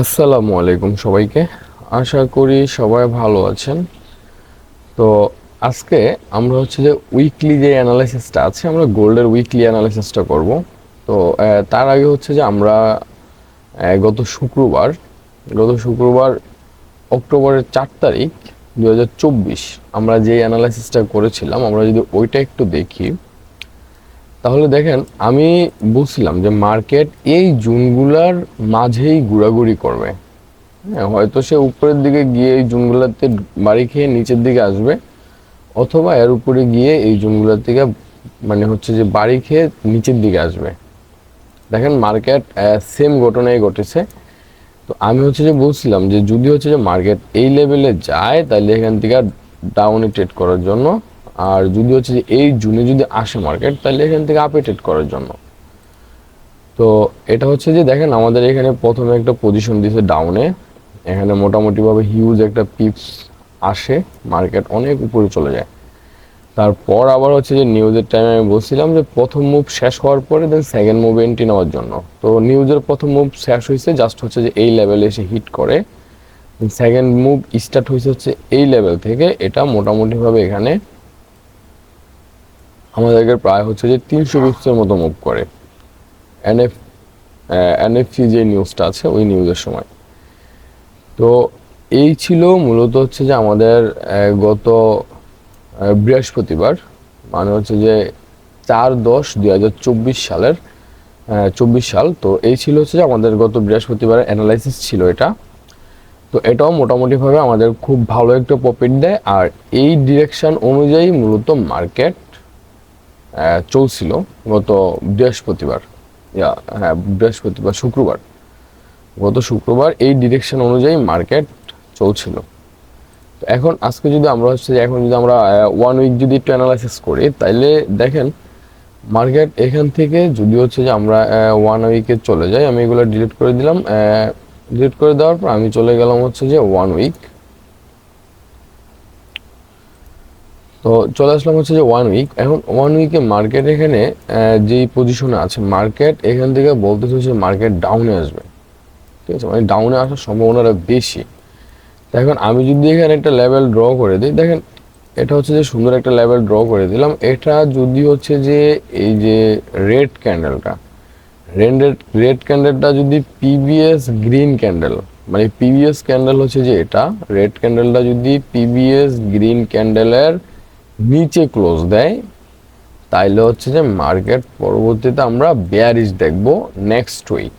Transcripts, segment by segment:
আসসালামু আলাইকুম সবাইকে। আশা করি সবাই ভালো আছেন। তো আজকে আমরা হচ্ছে যে উইকলি যে অ্যানালাইসিসটা আছে, আমরা গোল্ডের উইকলি অ্যানালাইসিসটা করব। তো তার আগে হচ্ছে যে আমরা গত শুক্রবার গত শুক্রবার অক্টোবরের চার তারিখ দু হাজার চব্বিশ আমরা যে অ্যানালাইসিসটা করেছিলাম, আমরা যদি ওইটা একটু দেখি তাহলে দেখেন, আমি বলছিলাম যে মার্কেট এই জুনগুলার মাঝেই ঘোরাঘুরি করবে। হ্যাঁ হয়তো সে উপরের দিকে গিয়ে এই জুনগুলাতে বাড়ি খেয়ে নিচের দিকে আসবে, অথবা এর উপরে গিয়ে এই জুনগুলার থেকে মানে হচ্ছে যে বাড়ি খেয়ে নিচের দিকে আসবে। দেখেন মার্কেট সেম ঘটনাই ঘটেছে। তো আমি হচ্ছে যে বলছিলাম যে যদি হচ্ছে যে মার্কেট এই লেভেলে যায়, তাহলে এখান থেকে ডাউনে ট্রেড করার জন্য আর যদি হচ্ছে যে এই জুনে যদি আসে মার্কেট তাহলে এখান থেকে আপে ট্রেড করার জন্য। তো এটা হচ্ছে যে দেখেন আমাদের এখানে প্রথমে একটা পজিশন দিয়েছে ডাউনে এখানে মোটামুটিভাবে হিউজ একটা পিপস আসে মার্কেট অনেক উপরে চলে যায়। তারপর আবার হচ্ছে যে নিউজের টাইমে আমি বলছিলাম যে প্রথম মুভ শেষ হওয়ার পরে দেন সেকেন্ড মুভ এন্ট্রি নেওয়ার জন্য। তো নিউজের প্রথম মুভ শেষ হয়েছে জাস্ট হচ্ছে যে এই লেভেলে এসে হিট করে। সেকেন্ড মুভ স্টার্ট হয়েছে হচ্ছে এই লেভেল থেকে। এটা মোটামুটিভাবে এখানে আমাদেরকে প্রায় হচ্ছে যে তিনশো বিপসের মতো মুভ করে। এনএফ এনএফসি যে নিউজটা আছে, ওই নিউজের সময়। তো এই ছিল মূলত হচ্ছে যে আমাদের গত বৃহস্পতিবার মানে হচ্ছে যে চার দশ দুই হাজার চব্বিশ সালের চব্বিশ সাল। তো এই ছিল হচ্ছে যে আমাদের গত বৃহস্পতিবারের অ্যানালাইসিস ছিল এটা। তো এটাও মোটামুটিভাবে আমাদের খুব ভালো একটা প্রফিট দেয়। আর এই ডিরেকশন অনুযায়ী মূলত মার্কেট চলছিল গত বৃহস্পতিবার। হ্যাঁ বৃহস্পতিবার, শুক্রবার। গত শুক্রবার এই ডিরেকশন অনুযায়ী মার্কেট চলছিল। তো এখন আজকে যদি আমরা হচ্ছে এখন যদি আমরা ওয়ান উইক যদি একটু অ্যানালাইসিস করি, তাইলে দেখেন মার্কেট এখান থেকে যদি হচ্ছে যে আমরা ওয়ান উইকে চলে যাই, আমি এগুলো ডিলিট করে দিলাম ডিলিট করে দেওয়ার পর আমি চলে গেলাম হচ্ছে যে ওয়ান উইক তো চলে আসলাম হচ্ছে যে ওয়ান উইক এখন ওয়ান উইকে মার্কেট এখানে যেই পজিশনে আছে মার্কেট এখান থেকে বলতেছে হচ্ছে মার্কেট ডাউনে আসবে। ঠিক আছে? মানে ডাউনে আসার সম্ভাবনাটা বেশি। এখন আমি যদি এখানে একটা লেভেল ড্র করে দিই, দেখেন এটা হচ্ছে যে সুন্দর একটা লেভেল ড্র করে দিলাম। এটা যদি হচ্ছে যে এই যে রেড ক্যান্ডেলটা রেড রেড ক্যান্ডেলটা যদি পিবিএস গ্রিন ক্যান্ডেল মানে পিবিএস ক্যান্ডেল হচ্ছে যে এটা রেড ক্যান্ডেলটা যদি পিবিএস গ্রিন ক্যান্ডেলের নিচে ক্লোজ দেয়, তাইলে হচ্ছে যে মার্কেট পরবর্তীতে আমরা বেয়ারিশ দেখব নেক্সট উইক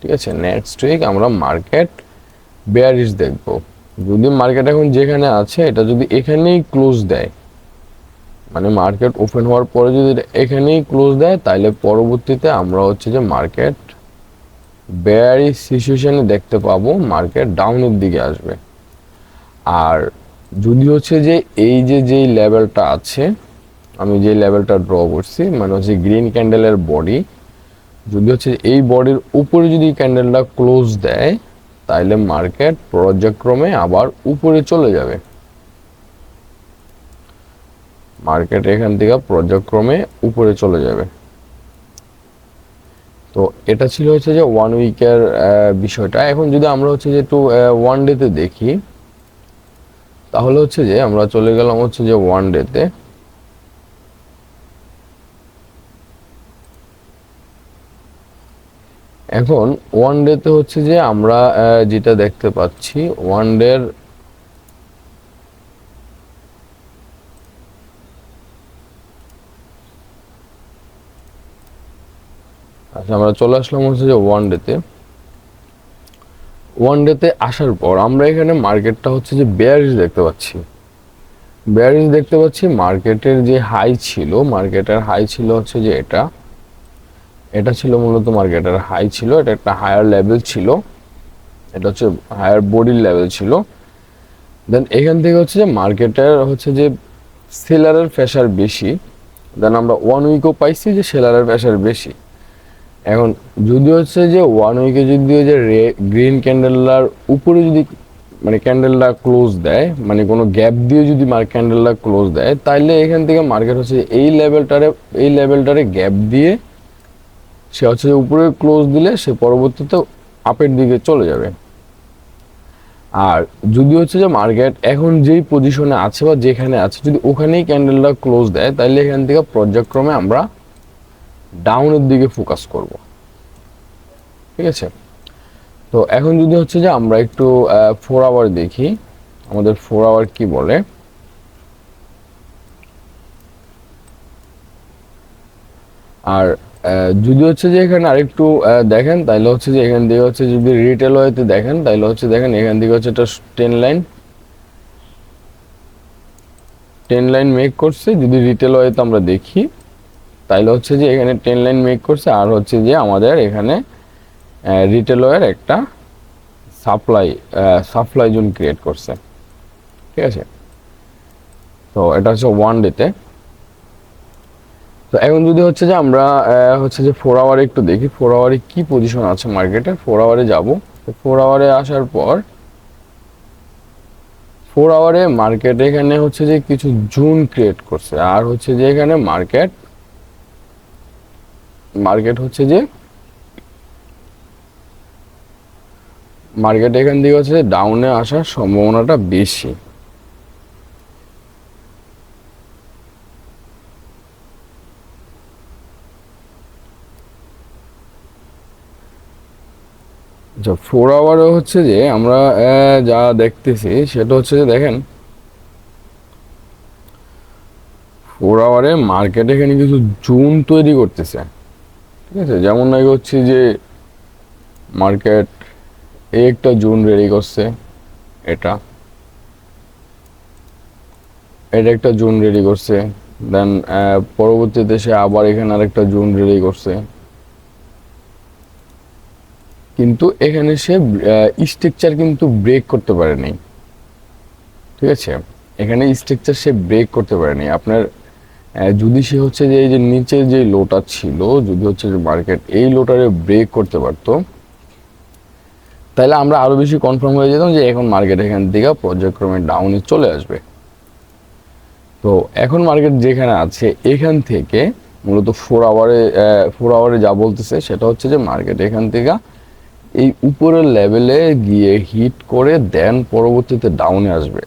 ঠিক আছে? নেক্সট উইক আমরা মার্কেট বেয়ারিশ দেখব। যদি মার্কেট এখন যেখানে আছে, এটা যদি এখানেই ক্লোজ দেয় মানে মার্কেট ওপেন হওয়ার পরে যদি এখানেই ক্লোজ দেয় তাহলে পরবর্তীতে আমরা হচ্ছে যে মার্কেট বেয়ারিশ সিচুয়েশানে দেখতে পাবো মার্কেট ডাউনের দিকে আসবে। আর যদি হচ্ছে যে এই যে যেই লেভেলটা আছে, আমি যে লেভেলটা ড্র করছি মানে হচ্ছে গ্রিন ক্যান্ডেলের বডি যদি হচ্ছে এই বডির উপরে যদি ক্যান্ডেলটা ক্লোজ দেয় তাহলে মার্কেট পর্যায়ক্রমে আবার উপরে চলে যাবে। মার্কেট এখান থেকে পর্যায়ক্রমে উপরে চলে যাবে। তো এটা ছিল হচ্ছে যে ওয়ান উইকের বিষয়টা। এখন যদি আমরা হচ্ছে যে একটু ওয়ান ডেতে দেখি তাহলে হচ্ছে যে আমরা চলে গেলাম হচ্ছে যে ওয়ান ডেতে এখন ওয়ান ডেতে হচ্ছে যে আমরা যেটা দেখতে পাচ্ছি ওয়ান ডের আচ্ছা আমরা চলে আসলাম হচ্ছে যে ওয়ান ডেতে ওয়ান ডেতে আসার পর আমরা এখানে মার্কেটটা হচ্ছে যে বেয়ারিশ দেখতে পাচ্ছি। বেয়ারিশ দেখতে পাচ্ছি মার্কেটের যে হাই ছিল মার্কেটের হাই ছিল হচ্ছে যে এটা। এটা ছিল মূলত মার্কেটের হাই ছিল, এটা একটা হায়ার লেভেল ছিল। এটা হচ্ছে হায়ার বডির লেভেল ছিল। দেন এখান থেকে হচ্ছে যে মার্কেটের হচ্ছে যে সেলারের প্রেশার বেশি। দেন আমরা ওয়ান উইকও পাইছি যে সেলারের প্রেশার বেশি। এখন, যদি হচ্ছে যে ওয়ান উইকে যদি ওই যে গ্রিন ক্যান্ডেলটার উপরে যদি মানে ক্যান্ডেলটা ক্লোজ দেয় মানে কোনো গ্যাপ দিয়ে যদি ক্যান্ডেলটা ক্লোজ দেয়, তাইলে এখান থেকে মার্কেট হচ্ছে এই লেভেলটারে এই লেভেলটারে গ্যাপ দিয়ে সে হচ্ছে উপরে ক্লোজ দিলে সে পরবর্তীতে আপের দিকে চলে যাবে। আর যদি হচ্ছে যে মার্কেট এখন যেই পজিশনে আছে বা যেখানে আছে, যদি ওখানেই ক্যান্ডেলটা ক্লোজ দেয় তাহলে এখান থেকে পর্যায়ক্রমে আমরা ডাউনের দিকে ফোকাস করব। ঠিক আছে? তো এখন যদি হচ্ছে যে আমরা একটু ফোর আওয়ার দেখি, আমাদের ফোর আওয়ার কি বলে? আর যদি হচ্ছে যে এখানে আরেকটু দেখেন তাহলে হচ্ছে যে এখান থেকে হচ্ছে যদি রিটেল ওয়েতে দেখেন তাহলে হচ্ছে দেখেন এখান থেকে হচ্ছে একটা ten line ten line make করছে। যদি রিটেল ওয়েতে আমরা দেখি তাহলে হচ্ছে যে এখানে টেন লাইন মেক করছে, আর হচ্ছে যে আমাদের এখানে রিটেল ওয়ের একটা সাপ্লাই সাপ্লাই জোন ক্রিয়েট করছে। ঠিক আছে? তো এটা হচ্ছে ওয়ান ডেতে তো। এখন যদি হচ্ছে যে আমরা হচ্ছে যে ফোর আওয়ারে একটু দেখি ফোর আওয়ারে কি পজিশন আছে মার্কেটে ফোর আওয়ারে যাব। ফোর আওয়ারে আসার পর ফোর আওয়ারে মার্কেট এখানে হচ্ছে যে কিছু জুন ক্রিয়েট করছে। আর হচ্ছে যে এখানে মার্কেট মার্কেট হচ্ছে যে, মার্কেট এখান থেকে হচ্ছে ডাউনে আসার সম্ভাবনাটা বেশি। আচ্ছা ফোর আওয়ারে হচ্ছে যে আমরা যা দেখতেছি সেটা হচ্ছে যে দেখেন ফোর আওয়ারে মার্কেট এখানে কিছু জুন তৈরি করতেছে। ঠিক আছে, যেমন নাকি হচ্ছে যে মার্কেট এই একটা জুন রেডি করছে, এটা। এটা একটা জুন রেডি করছে দেন পরবর্তীতে সে আবার এখানে আরেকটা জুন রেডি করছে। কিন্তু এখানে সে স্ট্রাকচার কিন্তু ব্রেক করতে পারেনি। ঠিক আছে? এখানে স্ট্রাকচার সে ব্রেক করতে পারেনি। আপনার যদি সে হচ্ছে যে, এই যে নিচের যে লোটা ছিল, যদি হচ্ছে যে মার্কেট এই লোটারে ব্রেক করতে পারতো, তাহলে আমরা আরও বেশি কনফার্ম হয়ে যেতাম যে এখন মার্কেট এখান থেকে পর্যায়ক্রমে ডাউনে চলে আসবে। তো এখন মার্কেট যেখানে আছে, এখান থেকে মূলত ফোর আওয়ারে ফোর আওয়ারে যা বলতেছে, সেটা হচ্ছে যে মার্কেট এখান থেকে এই উপরের লেভেলে গিয়ে হিট করে দেন পরবর্তীতে ডাউনে আসবে।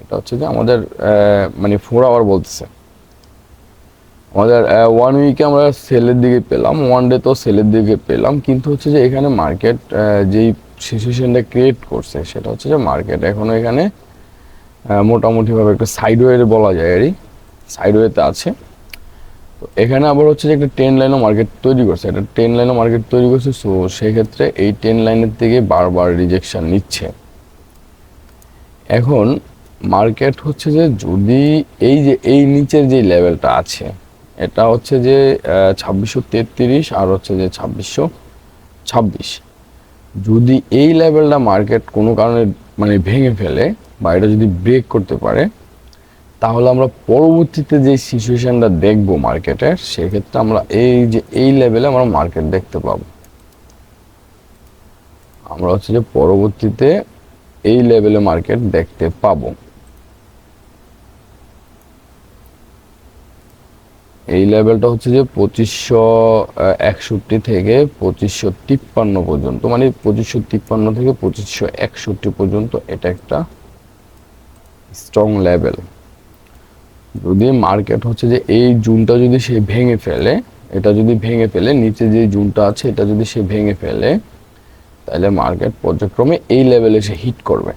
এটা হচ্ছে যে আমাদের মানে ফোর আওয়ার বলতেছে। আমাদের ওয়ান উইকে আমরা সেলের দিকে পেলাম ওয়ান ডে তো সেলের দিকে পেলাম, কিন্তু হচ্ছে যে এখানে মার্কেট যেই সিচুয়েশনটা ক্রিয়েট করছে সেটা হচ্ছে যে মার্কেট এখনও এখানে মোটামুটিভাবে একটা সাইডওয়ে বলা যায় আরই সাইডওয়েতে আছে। তো এখানে আবার হচ্ছে যে একটা টেন লাইনও মার্কেট তৈরি করছে, একটা টেন লাইনও মার্কেট তৈরি করছে সো সেক্ষেত্রে এই টেন লাইনের থেকে বারবার রিজেকশন নিচ্ছে। এখন মার্কেট হচ্ছে যে যদি এই যে, এই নিচের যে লেভেলটা আছে এটা হচ্ছে যে ছাব্বিশশো তেত্রিশ আর হচ্ছে যে ছাব্বিশশো ছাব্বিশ। যদি এই লেভেলটা মার্কেট কোনো কারণে মানে ভেঙে ফেলে বা এটা যদি ব্রেক করতে পারে, তাহলে আমরা পরবর্তীতে যে সিচুয়েশনটা দেখব মার্কেটের সেক্ষেত্রে আমরা এই যে, এই লেভেলে আমরা মার্কেট দেখতে পাবো। আমরা হচ্ছে যে পরবর্তীতে এই লেভেলে মার্কেট দেখতে পাবো। এই লেভেলটা হচ্ছে যে পঁচিশশো একষট্টি থেকে পঁচিশশো তিপ্পান্ন পর্যন্ত মানে পঁচিশশো তিপ্পান্ন থেকে পঁচিশশো একষট্টি পর্যন্ত এটা একটা স্ট্রং লেভেল যদি মার্কেট হচ্ছে যে এই জুনটা যদি সে ভেঙে ফেলে, এটা যদি ভেঙে ফেলে, নিচে যে জুনটা আছে, এটা যদি সে ভেঙে ফেলে, তাহলে মার্কেট পর্যায়ক্রমে এই লেভেলে সে হিট করবে।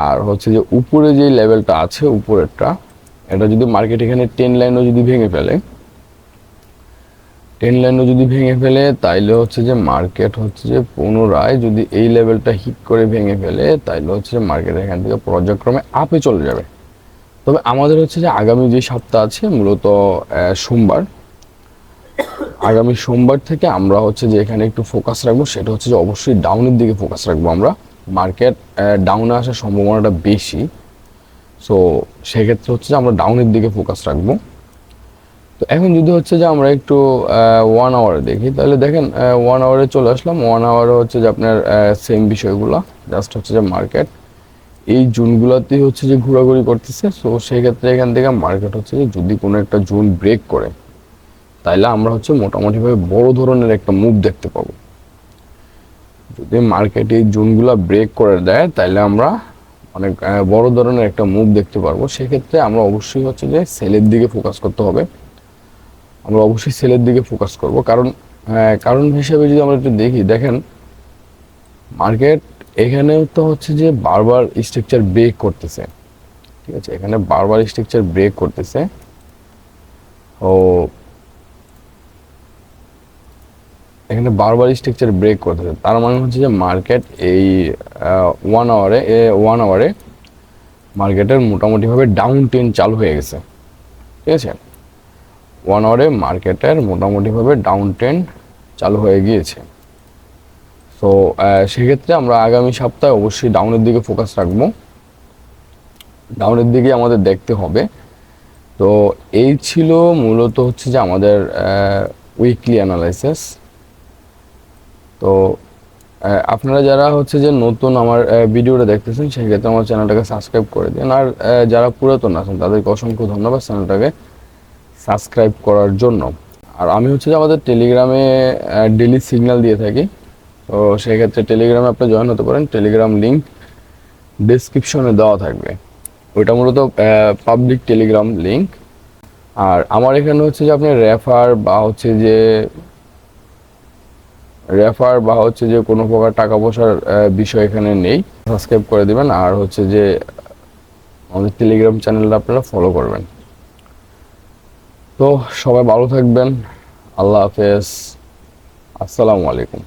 আর হচ্ছে যে উপরে যে লেভেলটা আছে, উপরেরটা, এটা যদি মার্কেট এখানে টেন লাইনও যদি ভেঙে ফেলে টেন লাইনও যদি ভেঙে ফেলে, তাইলে হচ্ছে যে মার্কেট হচ্ছে যে পুনরায় যদি এই লেভেলটা হিট করে ভেঙে ফেলে, তাইলে হচ্ছে যে মার্কেট এখান থেকে পর্যায়ক্রমে আপে চলে যাবে। তবে আমাদের হচ্ছে যে আগামী যে সপ্তাহ আছে, মূলত সোমবার, আগামী সোমবার থেকে আমরা হচ্ছে যে এখানে একটু ফোকাস রাখব, সেটা হচ্ছে যে অবশ্যই ডাউনের দিকে ফোকাস রাখব আমরা। মার্কেট ডাউনে আসার সম্ভাবনাটা বেশি। সো সেক্ষেত্রে হচ্ছে যে আমরা ডাউনের দিকে ফোকাস রাখব। তো এখন যদি হচ্ছে যে আমরা একটু ওয়ান আওয়ারে দেখি, তাহলে দেখেন ওয়ান আওয়ারে চলে আসলাম। ওয়ান আওয়ারে হচ্ছে যে আপনার সেম বিষয়গুলো জাস্ট হচ্ছে যে মার্কেট এই জোনগুলোতেই হচ্ছে যে ঘোরাঘুরি করতেছে। সো সেক্ষেত্রে এখান থেকে মার্কেট হচ্ছে যে যদি কোনো একটা জোন ব্রেক করে, তাইলে আমরা হচ্ছে মোটামুটিভাবে বড় ধরনের একটা মুভ দেখতে পাবো। যদি মার্কেটে এই জোনগুলো ব্রেক করে দেয় তাহলে আমরা অনেক বড় ধরনের একটা মুভ দেখতে পারব। সেক্ষেত্রে আমরা অবশ্যই হচ্ছে যে সেলের দিকে ফোকাস করতে হবে। আমরা অবশ্যই সেলের দিকে ফোকাস করব। কারণ কারণ হিসেবে যদি আমরা একটু দেখি, দেখেন মার্কেট এখানেও তো হচ্ছে যে বারবার স্ট্রাকচার ব্রেক করতেছে। ঠিক আছে? এখানে বারবার স্ট্রাকচার ব্রেক করতেছে। ও এখানে বারবার স্ট্রাকচার ব্রেক করতেছে তার মানে হচ্ছে যে মার্কেট এই ওয়ান আওয়ারে ওয়ান আওয়ারে মার্কেটের মোটামুটিভাবে ডাউন ট্রেন চালু হয়ে গেছে। ঠিক আছে? ওয়ান আওয়ারে মার্কেটের মোটামুটিভাবে ডাউন ট্রেন চালু হয়ে গিয়েছে। তো সেক্ষেত্রে আমরা আগামী সপ্তাহে অবশ্যই ডাউনের দিকে ফোকাস রাখব। ডাউনের দিকে আমাদের দেখতে হবে। তো এই ছিল মূলত হচ্ছে যে আমাদের উইকলি অ্যানালাইসিস তো আপনারা যারা হচ্ছে যে নতুন আমার ভিডিওটা দেখতেছেন, সেক্ষেত্রে আমার চ্যানেলটাকে সাবস্ক্রাইব করে দিন। আর যারা পুরাতন আছেন, তাদেরকে অসংখ্য ধন্যবাদ চ্যানেলটাকে সাবস্ক্রাইব করার জন্য। আর আমি হচ্ছে যে আমাদের টেলিগ্রামে ডেলি সিগন্যাল দিয়ে থাকি। তো সেক্ষেত্রে টেলিগ্রামে আপনি জয়েন হতে পারেন। টেলিগ্রাম লিঙ্ক ডিসক্রিপশনে দেওয়া থাকবে। ওইটা মূলত পাবলিক টেলিগ্রাম লিঙ্ক আর আমার এখানে হচ্ছে যে আপনি রেফার বা হচ্ছে যে রেফার বা হচ্ছে যে কোনো প্রকার টাকা পয়সার বিষয় এখানে নেই। সাবস্ক্রাইব করে দিবেন আর হচ্ছে যে আমাদের টেলিগ্রাম চ্যানেলটা আপনারা ফলো করবেন। তো সবাই ভালো থাকবেন। আল্লাহ হাফেজ। আসসালামু আলাইকুম।